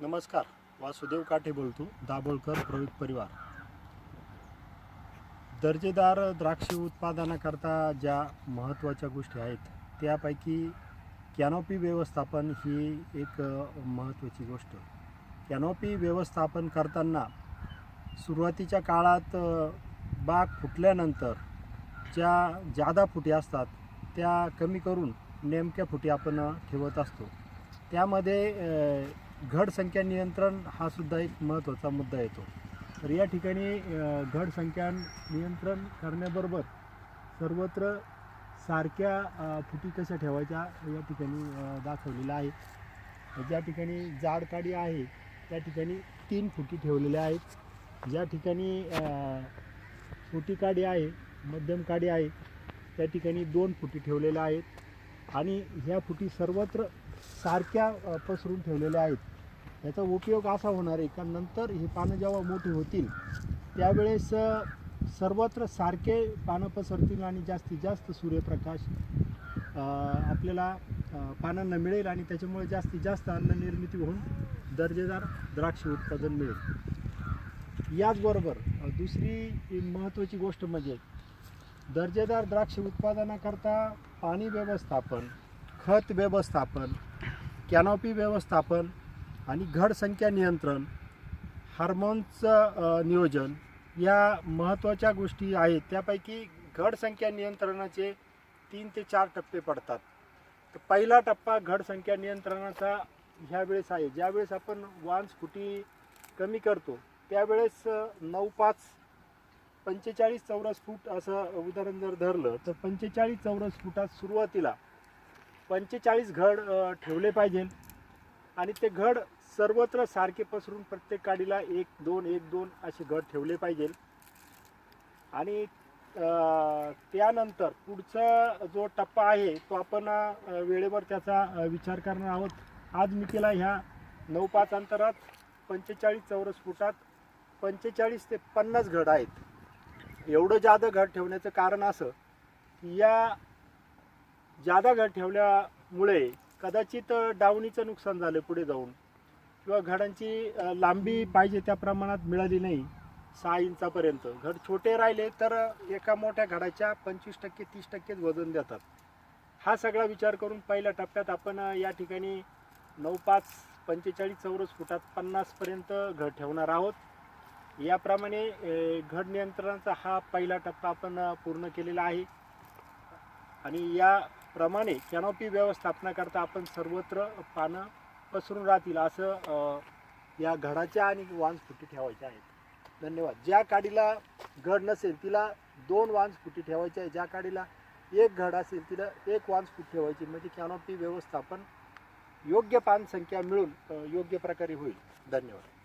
नमस्कार वासुदेव काठे बोलतो दाभोळकर प्रवीण परिवार. दर्जेदार द्राक्ष उत्पादनाकरता ज्या महत्त्वाच्या गोष्टी आहेत त्यापैकी कॅनॉपी व्यवस्थापन ही एक महत्त्वाची गोष्ट. कॅनॉपी व्यवस्थापन करताना सुरुवातीच्या काळात बाग फुटल्यानंतर ज्या जादा फुटी असतात त्या कमी करून नेमक्या फुटी आपण ठेवत असतो. त्यामध्ये घड संख्या नियंत्रण हा सुद्धा एक महत्त्वाचा मुद्दा येतो. तर या ठिकाणी घड संख्या नियंत्रण करण्याबरोबर सर्वत्र सारख्या फुटी कशा ठेवायच्या या ठिकाणी दाखवलेल्या आहे. ज्या ठिकाणी जाड काडी आहे त्या ठिकाणी तीन फुटी ठेवलेल्या आहेत. ज्या ठिकाणी फुटी छोटी काडी आहे मध्यम काडी आहे त्या ठिकाणी दोन फुटी ठेवलेल्या आहेत. आणि ह्या फुटी सर्वत्र सारख्या पसरून ठेवलेल्या आहेत. याचा उपयोग असा होणार आहे का? नंतर ही पानं जेव्हा मोठी होतील त्यावेळेस सर्वत्र सारखे पानं पसरतील आणि जास्तीत जास्त सूर्यप्रकाश आपल्याला पानांना मिळेल आणि त्याच्यामुळे जास्तीत जास्त अन्न निर्मिती होऊन दर्जेदार द्राक्ष उत्पादन मिळेल. याचबरोबर दुसरी महत्त्वाची गोष्ट म्हणजे दर्जेदार द्राक्ष उत्पादनाकरता पाणी व्यवस्थापन खत व्यवस्थापन कॅनॉपी व्यवस्थापन आणि घड संख्या नियंत्रण हार्मोनचं नियोजन या महत्त्वाच्या गोष्टी आहेत. त्यापैकी घड संख्या नियंत्रणाचे तीन ते चार टप्पे पडतात. तर पहिला टप्पा घड संख्या नियंत्रणाचा ह्या वेळेस आहे. ज्यावेळेस आपण वान्स स्कुटी कमी करतो त्यावेळेस नऊ पाच पंचेचाळीस चौरस फूट असं उदाहरण जर धरलं तर पंचेचाळीस चौरस फुटात सुरुवातीला पंचेचाळीस घड ठेवले पाहिजे. आणि ते घड सर्वत्र सारखे पसरून प्रत्येक काडीला एक दोन एक दोन असे घड ठेवले पाहिजे. आणि त्यानंतर पुढचा जो टप्पा आहे तो आपण वेळेवर त्याचा विचार करणार आहोत. आज मी केला ह्या नऊ पाच अंतरात पंचेचाळीस चौरस फुटात पंचेचाळीस ते पन्नास घड आहेत. एवढं जादा घड ठेवण्याचं कारण असं की या जादा घड ठेवल्यामुळे कदाचित डावणीचं नुकसान झालं पुढे जाऊन. किंवा घडांची लांबी पाहिजे त्या प्रमाणात मिळाली नाही सहा इंचापर्यंत. घड छोटे राहिले तर एका मोठ्या घडाच्या पंचवीस टक्के तीस टक्केच वजन देतात. हा सगळा विचार करून पहिल्या टप्प्यात आपण या ठिकाणी नऊ पाच पंचेचाळीस चौरस फुटात पन्नासपर्यंत घड ठेवणार आहोत. याप्रमाणे घड नियंत्रणाचा हा पहिला टप्पा आपण पूर्ण केलेला आहे. आणि या प्रमाणे कॅनॉपी व्यवस्थापनाकरता आपण सर्वत्र पानं पसरून राहतील असं या घडाच्या आणि वांस ठेवायच्या आहेत. धन्यवाद. ज्या काडीला घड नसेल तिला दोन वांस ठेवायच्या आहे. ज्या काडीला एक घड असेल तिला एक वांस ठेवायची म्हणजे कॅनॉपी व्यवस्थापन योग्य पानसंख्या मिळून योग्य प्रकारे होईल. धन्यवाद.